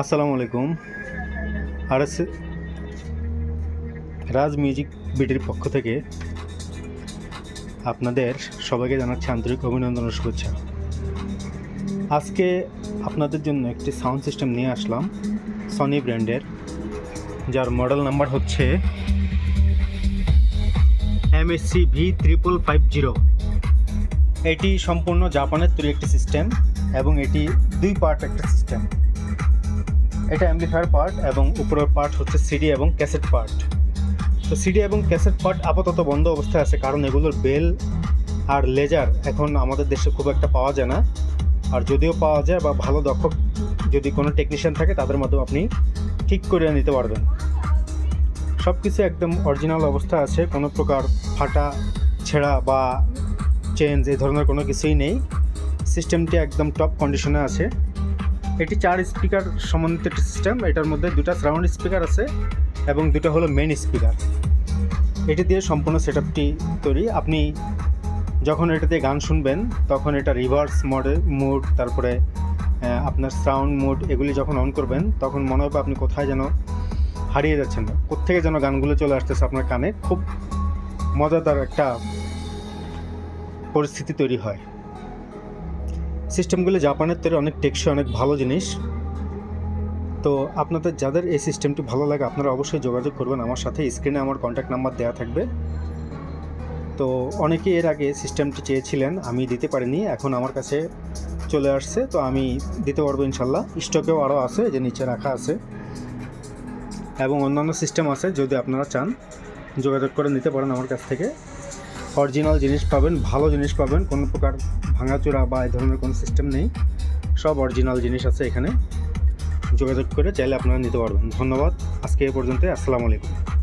আসসালামু আলাইকুম। আর এস রাজ মিউজিক বিটির পক্ষ থেকে আপনাদের সবাইকে জানাচ্ছি আন্তরিক অভিনন্দন ও শুভেচ্ছা। আজকে আপনাদের জন্য একটি সাউন্ড সিস্টেম নিয়ে আসলাম সনি ব্র্যান্ডের, যার মডেল নাম্বার হচ্ছে MSC V triple five zero এটি সম্পূর্ণ জাপানের তৈরি একটি সিস্টেম এবং এটি দুই পার্ট একটা সিস্টেম। এটা অ্যাম্পলিফায়ার পার্ট এবং উপরের পার্ট হচ্ছে সিডি এবং ক্যাসেট পার্ট তো সিডি এবং ক্যাসেট পার্ট আপাতত বন্ধ অবস্থায় আছে, কারণ এগুলোর বেল আর লেজার এখন আমাদের দেশে খুব একটা পাওয়া যায় না। আর যদিও পাওয়া যায় বা ভালো দক্ষ যদি কোনো টেকনিশিয়ান থাকে, তাদের মাধ্যমে আপনি ঠিক করে নিতে পারবেন। সব কিছু একদম অরিজিনাল অবস্থা আছে, কোনো প্রকার ফাটা, ছেঁড়া বা চেঞ্জ এই ধরনের কোনো কিছুই নেই। সিস্টেমটি একদম টপ কন্ডিশনে আছে। এটি চার স্পিকার সমন্বিত একটি সিস্টেম এটার মধ্যে দুটো সারাউন্ড স্পিকার আছে এবং দুটো হলো মেন স্পিকার এটি দিয়ে সম্পূর্ণ সেট তৈরি। আপনি যখন এটা দিয়ে গান শুনবেন, তখন এটা রিভার্স মোডে মুড তারপরে আপনার সাউন্ড মুড এগুলি যখন অন করবেন, তখন মনে হবে আপনি কোথায় যেন হারিয়ে যাচ্ছেন। কোত্থেকে যেন গানগুলো চলে আসতেছে আপনার কানে। খুব মজাদার একটা পরিস্থিতি তৈরি হয়। সিস্টেমগুলো জাপানের তৈরি অনেক টেকসই, অনেক ভালো জিনিস। তো আপনাদের যাদের এই সিস্টেমটি ভালো লাগে, আপনারা অবশ্যই যোগাযোগ করবেন আমার সাথে। স্ক্রিনে আমার কন্ট্যাক্ট নাম্বার দেওয়া থাকবে। তো অনেকে এর আগে সিস্টেমটি চেয়েছিলেন, আমি দিতে পারিনি, এখন আমার কাছে চলে আসছে, তো আমি দিতে পারব ইনশাল্লাহ। স্টকেও আরও আছে যে নিচে রাখা আছে। এবং অন্যান্য সিস্টেম আছে, যদি আপনারা চান, যোগাযোগ করে নিতে পারেন আমার কাছ থেকে। অরিজিনাল জিনিস পাবেন, ভালো জিনিস পাবেন, কোনো প্রকার ভাঙাচোরা বা এই ধরনের কোনো সিস্টেম নেই। সব অরিজিনাল জিনিস আছে এখানে। যোগাযোগ করে চাইলে আপনারা নিতে পারবেন। ধন্যবাদ। আজকে এ পর্যন্ত আসসালামু আলাইকুম।